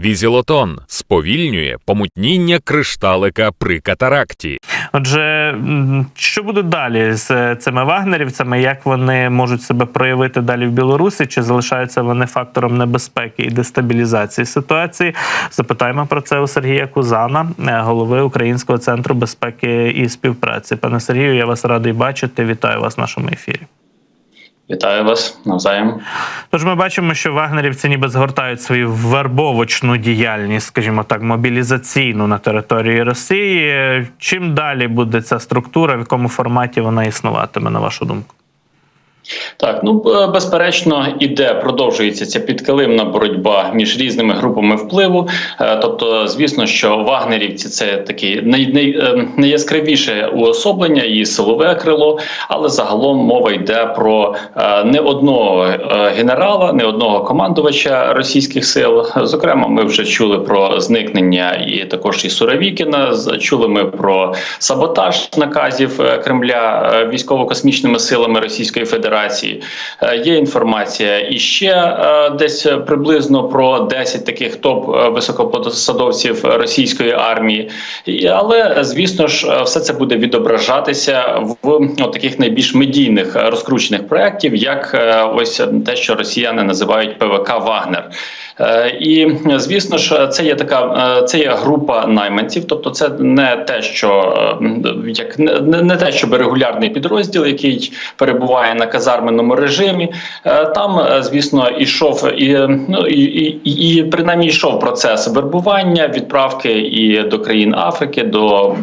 Візілотон сповільнює помутніння кришталика при катаракті. Отже, що буде далі з цими вагнерівцями? Як вони можуть себе проявити далі в Білорусі? Чи залишаються вони фактором небезпеки і дестабілізації ситуації? Запитаємо про це у Сергія Кузана, е, голови Українського центру безпеки і співпраці. Пане Сергію, я вас радий бачити. Вітаю вас в нашому ефірі. Вітаю вас навзаєм. Тож ми бачимо, що вагнерівці ніби згортають свою вербовочну діяльність, скажімо так, мобілізаційну на території Росії. Чим далі буде ця структура, в якому форматі вона існуватиме, на вашу думку? Так, ну е, безперечно, іде продовжується ця підкилимна боротьба між різними групами впливу. Е, Тобто, звісно, що вагнерівці це такі най, най, е, найяскравіше уособлення і силове крило, але загалом мова йде про не одного генерала, не одного командувача російських сил. Зокрема, ми вже чули про зникнення і також і Суровікіна. Чули ми про саботаж наказів Кремля військово-космічними силами Російської Федерації. Е, Є інформація і ще е, десь приблизно про 10 таких топ е, високопосадовців російської армії. Але звісно ж, все це буде відображатися в таких найбільш медійних розкручених проєктів, як ось те, що росіяни називають ПВК Вагнер. Е, І звісно ж, це є така е, це є група найманців, тобто це не те, що е, як не, не те, щоб регулярний підрозділ, який перебуває на казарменому режимі. Там, звісно, ішов і ну і, і, і принаймні йшов процес вербування, відправки і до країн Африки, до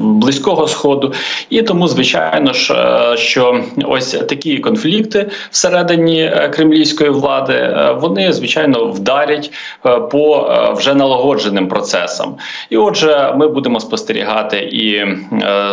близького сходу. І тому, звичайно ж, що ось такі конфлікти всередині кремлівської влади, вони звичайно вдарять е, по е, вже налагодженим процесам. І отже, ми будемо спостерігати і, е,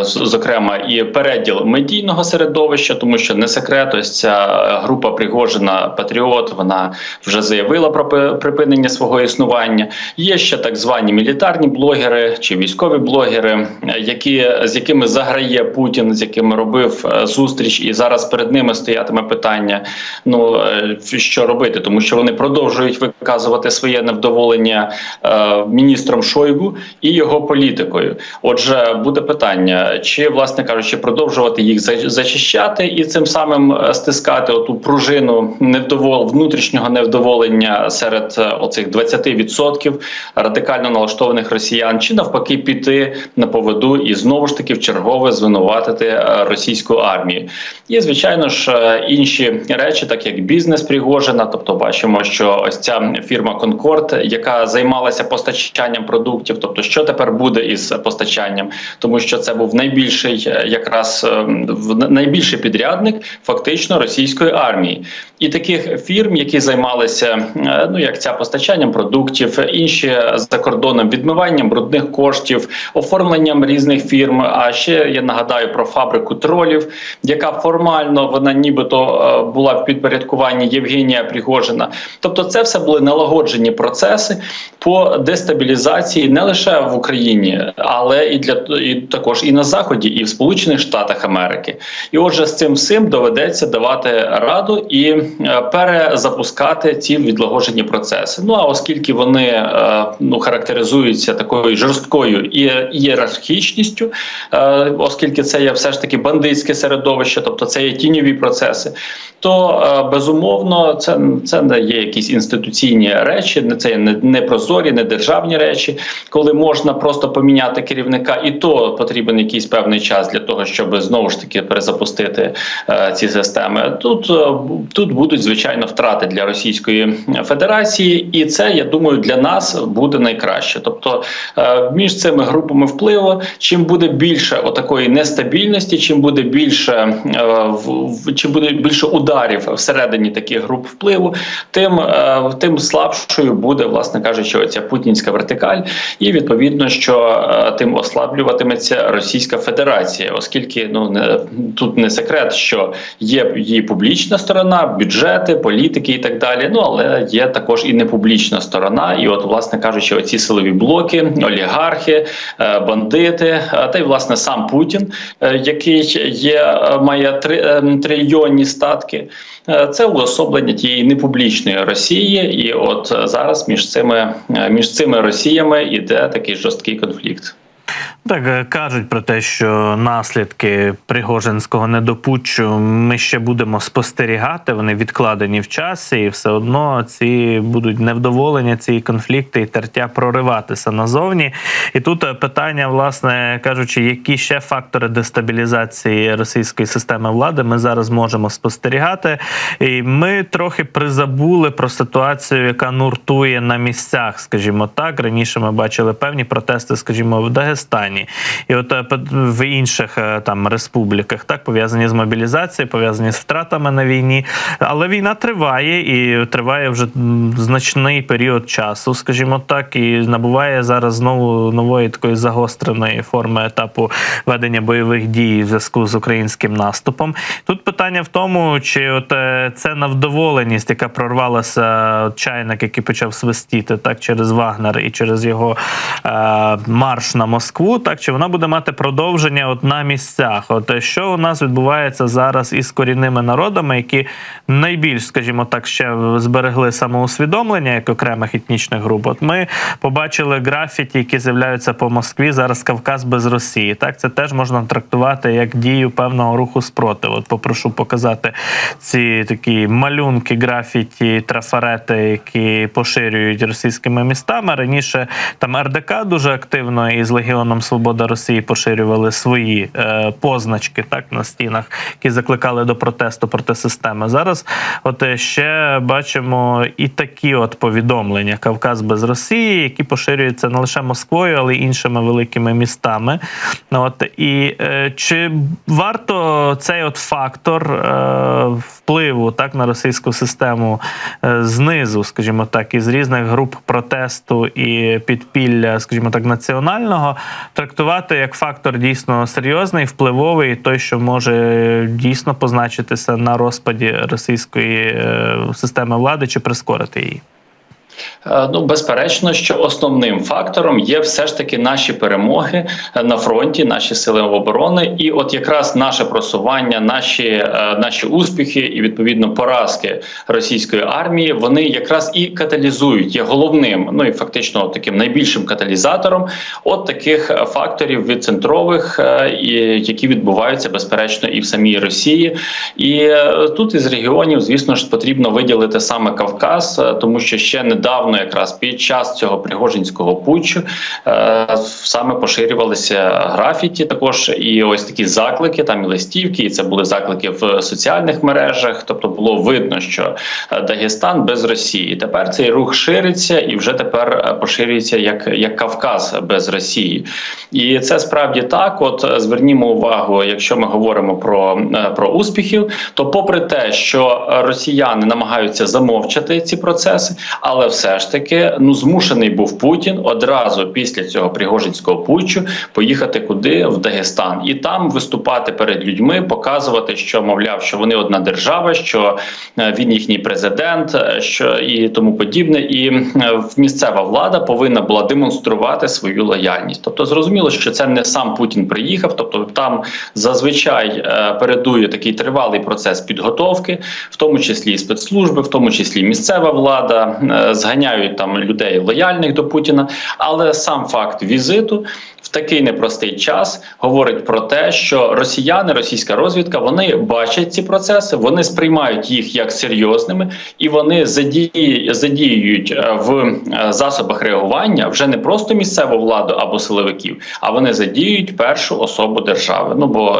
зокрема, і переділ медійного середовища, тому що не секрет, ось ця група Пригожина Патріот, вона вже заявила про припинення свого існування. Є ще так звані мілітарні блогери чи військові блогери, які з якими заграє Путін, з якими робив зустріч, і зараз перед ними стоятиме питання: ну що робити, тому що вони продовжують виказувати своє невдоволення е, міністром Шойгу і його політикою. Отже, буде питання, чи власне кажучи, продовжувати їх за- зачищати і цим самим е, стискати оту пружину невдовол внутрішнього невдоволення серед е, оцих 20% радикально налаштованих росіян, чи навпаки піти на поводу і знову ж таки в чергове звинуватити е, російську армію. І звичайно ж інші речі, так як бізнес Пригожина, тобто бачимо, що ось ця фірма Конкорд, яка займалася постачанням продуктів, тобто що тепер буде із постачанням, тому що це був найбільший е, якраз е, найбільший підрядник фактично російської армії, і таких фірм, які займалися е, ну як ця постачанням продуктів, інші за кордоном відмиванням брудних коштів, оформленням різних фірм. А ще я нагадаю про фабрику тролів, яка формально вона нібито була в підпорядкуванні Євгенія Пригожина. Тобто, це все були налагоджені процеси по дестабілізації не лише в Україні, але і для і також і на заході, і в Сполучених Штатах Америки. І отже, з цим всім доведеться давати раду і е, перезапускати ці відлагоджені процеси. Ну а оскільки вони е, ну характеризуються такою жорсткою ієрархічністю, е, оскільки це є все ж таки бандитське середовище, тобто це є тіньові процеси, то безумовно це, це не є якісь інституційні речі, це не, прозорі, не державні речі, коли можна просто поміняти керівника, і то потрібен якийсь певний час для того, щоб знову ж таки перезапустити е, ці системи. Тут е, тут будуть звичайно втрати для Російської Федерації, і це я думаю для нас буде найкраще. Тобто е, між цими групами впливу, чим буде більше отакої нестабільності, чим буде більше в- чим буде більше ударів всередині таких груп впливу, тим е, тим слабшою буде, власне кажучи, оця путінська вертикаль, і відповідно, що е, тим ослаблюватиметься Російська Федерація, оскільки ну не тут не секрет, що є її публічна сторона, бюджети, політики і так далі. Ну але є також і непублічна сторона. І, от, власне кажучи, оці силові блоки, олігархи, е, бандити, е, та й власне сам Путін, е, який є, е, має три е, трильйонні статки. Е, Це уособлення тієї непублічної Росії, і от е, зараз між цими е, між цими Росіями іде такий жорсткий конфлікт. Так е, кажуть про те, що наслідки Пригожинського недопутчу ми ще будемо спостерігати. Вони відкладені в часі, і все одно ці будуть невдоволення, ці конфлікти і тертя прориватися назовні. І тут е, питання, власне кажучи, які ще фактори дестабілізації російської системи влади ми зараз можемо спостерігати. І ми трохи призабули про ситуацію, яка нуртує на місцях, скажімо так. Раніше ми бачили певні протести, скажімо, в Дагестані, і от е, в інших е, там республіках, так пов'язані з мобілізацією, пов'язані з втратами на війні. Але війна триває і триває вже значний період часу, скажімо так, і набуває зараз знову нової такої загостреної форми етапу ведення бойових дій в зв'язку з українським наступом. Тут питання в тому, чи от е, це навдоволеність, яка прорвалася чайник, який почав свистіти так через Вагнер і через його е, марш на Москву, так чи вона буде мати продовження от на місцях? От е, що у нас відбувається зараз із корінними народами, які найбільш, скажімо так, ще зберегли самоусвідомлення як окремих етнічних груп? От ми побачили графіті, які з'являються по Москві. Зараз Кавказ без Росії. Так, це теж можна трактувати як дію певного руху спротиву. От попрошу показати ці такі малюнки, графіті, трафарети, які поширюють російськими містами. Раніше там РДК дуже активно із Легіоном Свобода Росії поширювали свої е, позначки так на стінах, які закликали до протесту проти системи. Зараз, от е, ще бачимо і такі от повідомлення: Кавказ без Росії, які поширюються не лише Москвою, але й іншими великими містами. От і е, чи варто цей от фактор е, впливу так на російську систему е, знизу, скажімо так, із різних груп протесту і підпілля, скажімо так, національного, трактувати як фактор дійсно серйозний, впливовий, той, що може дійсно позначитися на розпаді російської е, системи влади чи прискорити її? Е, Ну, безперечно, що основним фактором є все ж таки наші перемоги е, на фронті, наші сили оборони, і от якраз наше просування, наші е, наші успіхи і відповідно поразки російської армії, вони якраз і каталізують, є головним, ну і фактично таким найбільшим каталізатором от таких факторів відцентрових, е, і які відбуваються безперечно і в самій Росії. І тут із регіонів, звісно ж, потрібно виділити саме Кавказ, тому що ще недавно, якраз під час цього Пригожинського путчу, е, саме поширювалися графіті. Також і ось такі заклики, там і листівки, і це були заклики в соціальних мережах. Тобто було видно, що е, Дагестан без Росії. Тепер цей рух шириться і вже тепер е, поширюється як, як Кавказ без Росії. І це справді так. От звернімо увагу, якщо ми говоримо про, про успіхів, то попри те, що росіяни намагаються замовчати ці процеси, але все ж таки ну змушений був Путін одразу після цього Пригожинського путчу поїхати куди в Дагестан і там виступати перед людьми, показувати, що мовляв, що вони одна держава, що е, він їхній президент, е, що і тому подібне. І е, місцева влада повинна була демонструвати свою лояльність. Тобто, зрозуміло, що це не сам Путін приїхав, тобто там зазвичай передує такий тривалий процес підготовки, в тому числі і спецслужби, в тому числі місцева влада, зганяють там людей лояльних до Путіна. Але сам факт візиту в такий непростий час говорить про те, що росіяни, російська розвідка, вони бачать ці процеси, вони сприймають їх як серйозними, і вони задії, задіюють е, в е, засобах реагування вже не просто місцеву владу або силовиків, а вони задіють першу особу держави. Ну бо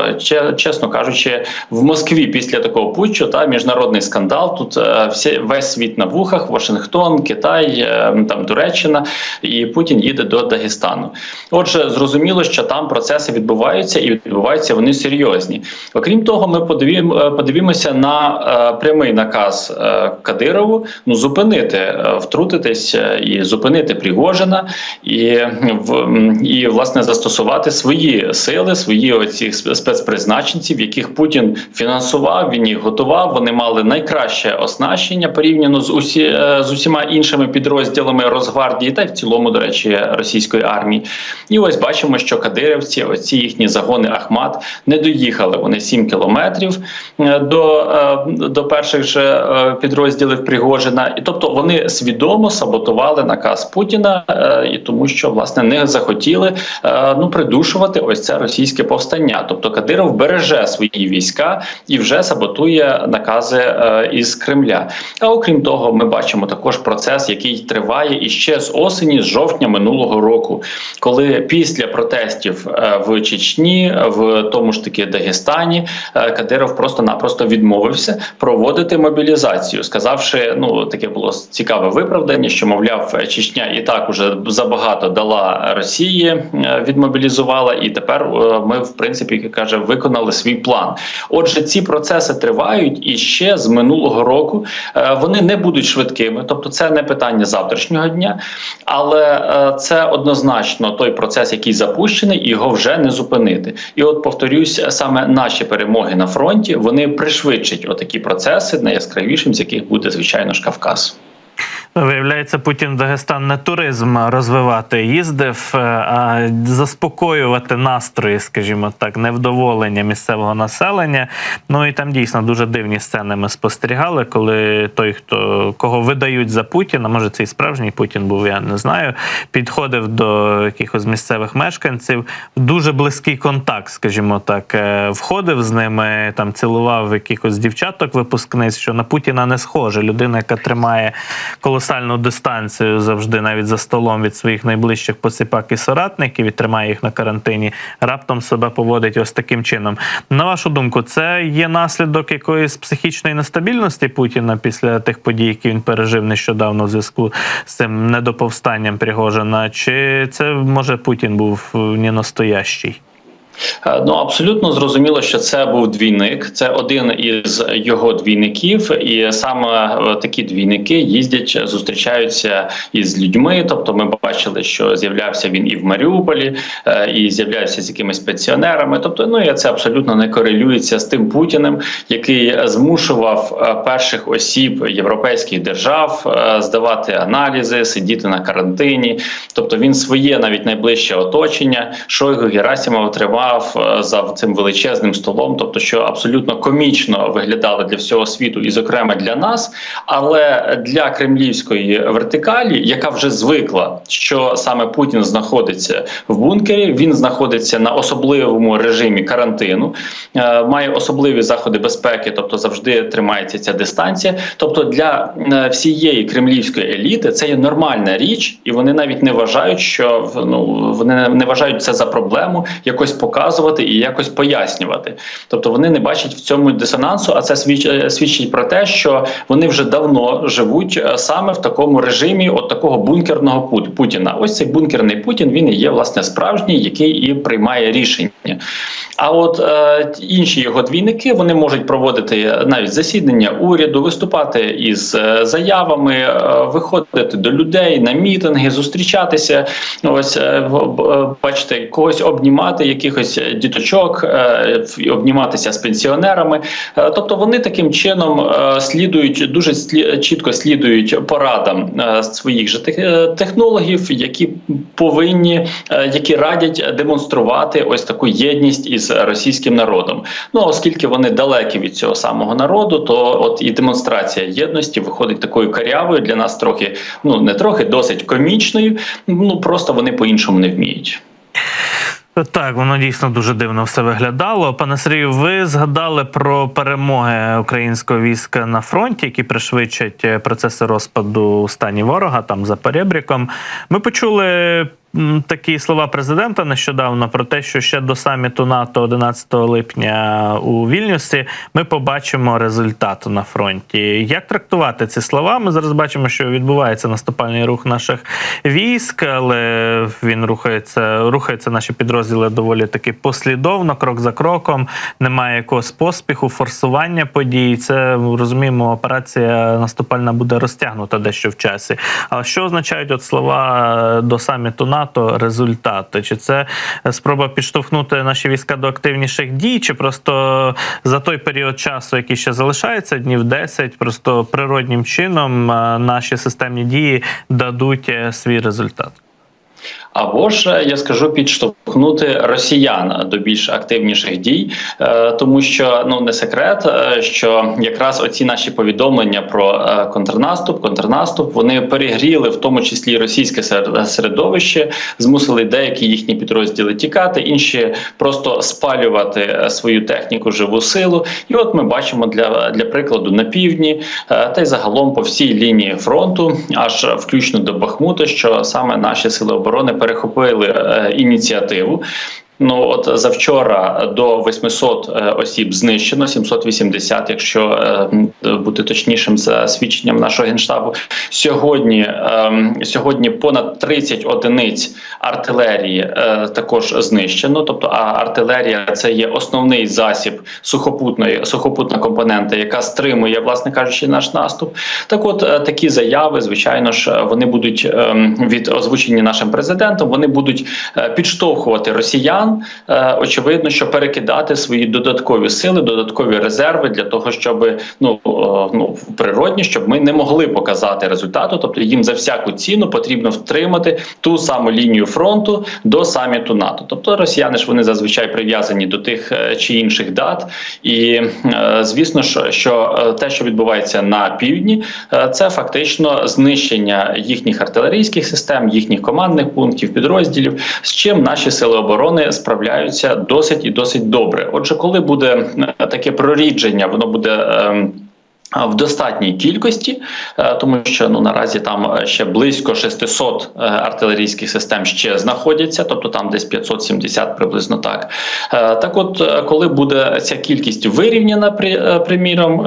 чесно кажучи, в Москві після такого путчу та міжнародний скандал. Тут е, всі весь світ на вухах, Вашингтон, Китай. Е, там Туреччина, і Путін їде до Дагестану. Отже, зрозуміло, що там процеси відбуваються і відбуваються вони серйозні. Окрім того, ми подивім, е, на е, прямий наказ Кадирову ну зупинити, втрутитись і зупинити Пригожина, і, в, і власне застосувати свої сили, свої оці спецпризначенців, яких Путін фінансував, він їх готував. Вони мали найкраще оснащення порівняно з усі з усіма іншими підрозділами Росгвардії та й в цілому, до речі, російської армії. І ось бачимо, що кадирівці, оці їхні загони Ахмат, не доїхали. Вони 7 кілометрів е, до, е, до перших же е, підрозділів Пригожина, і тобто вони свідомо саботували наказ Путіна, і тому що власне не захотіли ну придушувати ось це російське повстання. Тобто Кадиров береже свої війська і вже саботує накази із Кремля. А окрім того, ми бачимо також процес, який триває іще з осені, з жовтня минулого року, коли після протестів е, в Чечні, в тому ж таки Дагестані, е, Кадиров просто-напросто відмовився проводити мобілізацію, сказавши, ну таке було цікаве виправдання, що мовляв, Чечня і так уже забагато дала Росії, е, відмобілізувала, і тепер ми, в принципі, каже, виконали свій план. Отже, ці процеси тривають і ще з минулого року вони не будуть швидкими, тобто це не питання завтрашнього дня, але е, це однозначно той процес, який запущений, і його вже не зупинити. І от повторюсь, саме наші перемоги на фронті вони пришвидшать отакі процеси, найяскравішим з яких буде звичайно ж Кавказ. Виявляється, Путін в Дагестан не туризм розвивати їздив, е, а заспокоювати настрої, скажімо так, невдоволення місцевого населення. Ну і там дійсно дуже дивні сцени ми спостерігали, коли той, хто кого видають за Путіна, може це і справжній Путін був, я не знаю, підходив до якихось місцевих мешканців. Дуже близький контакт, скажімо так, е, входив з ними, там цілував якихось дівчаток випускниць, що на Путіна не схоже. Людина, яка тримає колосальну дистанцію завжди навіть за столом від своїх найближчих посипак і соратників і тримає їх на карантині, раптом себе поводить ось таким чином. На вашу думку, це є наслідок якоїсь психічної нестабільності Путіна після тих подій, які він пережив нещодавно в зв'язку з цим недоповстанням Пригожина? Чи це може Путін був? Е, Ну абсолютно зрозуміло, що це був двійник. Це один із його двійників, і саме е, такі двійники їздять, зустрічаються із людьми. Тобто, ми бачили, що з'являвся він і в Маріуполі, е, і з'являвся з якимись пенсіонерами. Тобто, ну і це абсолютно не корелюється з тим Путіним, який змушував е, перших осіб європейських держав е, здавати аналізи, сидіти на карантині. Тобто він своє навіть найближче оточення, Шойгу Герасимов тримав е, за цим величезним столом, тобто, що абсолютно комічно виглядало для всього світу, і зокрема для нас, але для кремлівської вертикалі, яка вже звикла, що саме Путін знаходиться в бункері, він знаходиться на особливому режимі карантину, е, має особливі заходи безпеки, тобто завжди тримається ця дистанція. Тобто для е, всієї кремлівської еліти це є нормальна річ, і вони навіть не вважають, що ну вони не вважають це за проблему якось показувати і якось пояснювати. Тобто вони не бачать в цьому дисонансу, а це е, свідчить про те, що вони вже давно живуть е, саме в такому режимі, от такого бункерного Пут- Путіна. Ось цей бункерний Путін він і є власне справжній, який і приймає рішення. А от е, інші його двійники вони можуть проводити навіть засідання уряду, виступати із е, заявами, е, виходити до людей на мітинги, зустрічатися. Ось е, бачите, когось обнімати, якихось діточок, е, обніматися з пенсіонерами. Е, тобто вони таким чином е, слідують дуже чітко слідують порадам е, своїх же тех- е, технологів, які повинні, е, які радять демонструвати ось таку єдність із російським народом. Ну оскільки вони далекі від цього самого народу, то от і демонстрація єдності виходить такою карявою для нас трохи, ну не трохи, досить комічною. Ну просто вони по-іншому не вміють. Так, воно дійсно дуже дивно все виглядало. Пане Сергію, ви згадали про перемоги українського війська на фронті, які пришвидшать е, процеси розпаду стані ворога там за перебріком. Ми почули такі слова президента нещодавно про те, що ще до саміту НАТО 11 липня у Вільнюсі ми побачимо результат на фронті. Як трактувати ці слова? Ми зараз бачимо, що відбувається наступальний рух наших військ, але він рухається, рухаються наші підрозділи доволі таки послідовно, крок за кроком. Немає якогось поспіху, форсування подій. Це розуміємо, операція наступальна буде розтягнута дещо в часі. Але що означають от слова до саміту НАТО результати? Чи це спроба підштовхнути наші війська до активніших дій, чи просто за той період часу, який ще залишається, днів 10, просто природнім чином е, наші системні дії дадуть е, свій результат? Або ж е, я скажу підштовхнути росіян до більш активніших дій, е, тому що ну не секрет, е, що якраз оці наші повідомлення про контрнаступ, контрнаступ вони перегріли в тому числі російське сер- середовище, змусили деякі їхні підрозділи тікати, інші просто спалювати свою техніку, живу силу. І от ми бачимо для, для прикладу на півдні та й загалом по всій лінії фронту, аж включно до Бахмута, що саме наші сили оборони перехопили е, ініціативу. Ну от завчора до 800 е, осіб знищено, 780, якщо е, бути точнішим за свідченням нашого генштабу. Сьогодні е, сьогодні понад 30 одиниць артилерії е, також знищено. Тобто, а артилерія це є основний засіб сухопутної сухопутна компонента, яка стримує, власне кажучи, наш наступ. Так, от такі заяви, звичайно ж, вони будуть е, від озвучені нашим президентом. Вони будуть підштовхувати росіян. Е, очевидно, що перекидати свої додаткові сили, додаткові резерви для того, щоб ну, о, ну природні, щоб ми не могли показати результату. Тобто їм за всяку ціну потрібно втримати ту саму лінію фронту до саміту НАТО. Тобто росіяни ж вони зазвичай прив'язані до тих е, чи інших дат, і е, звісно ж, що е, те, що відбувається на півдні, е, це фактично знищення їхніх артилерійських систем, їхніх командних пунктів, підрозділів, з чим наші сили оборони справляються досить і досить добре. Отже, коли буде е, таке прорідження, воно буде. В достатній кількості, е, тому що ну наразі там е, ще близько 600 е, артилерійських систем ще знаходяться, тобто там десь 570 приблизно так. Так, от коли буде ця кількість вирівняна, при- приміром,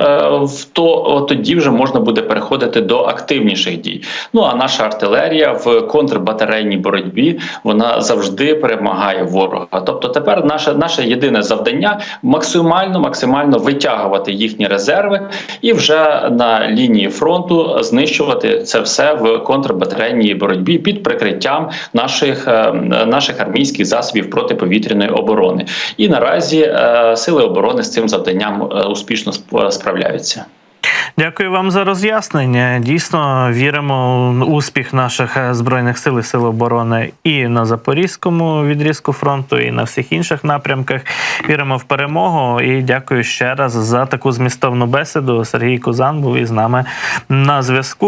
то тоді вже можна буде переходити до активніших дій. Ну а наша артилерія в контрбатарейній боротьбі вона завжди перемагає ворога. Тобто, тепер наше наше єдине завдання максимально максимально витягувати їхні резерви і вже на лінії фронту знищувати це все в контрбатарейній боротьбі під прикриттям наших е, наших армійських засобів протиповітряної оборони. І наразі е, сили оборони з цим завданням е, успішно сп- справляються. Дякую вам за роз'яснення. Дійсно віримо в успіх наших е, збройних сил і сил оборони і на запорізькому відрізку фронту, і на всіх інших напрямках. Віримо в перемогу. І дякую ще раз за таку змістовну бесіду. Сергій Кузан був із нами на зв'язку.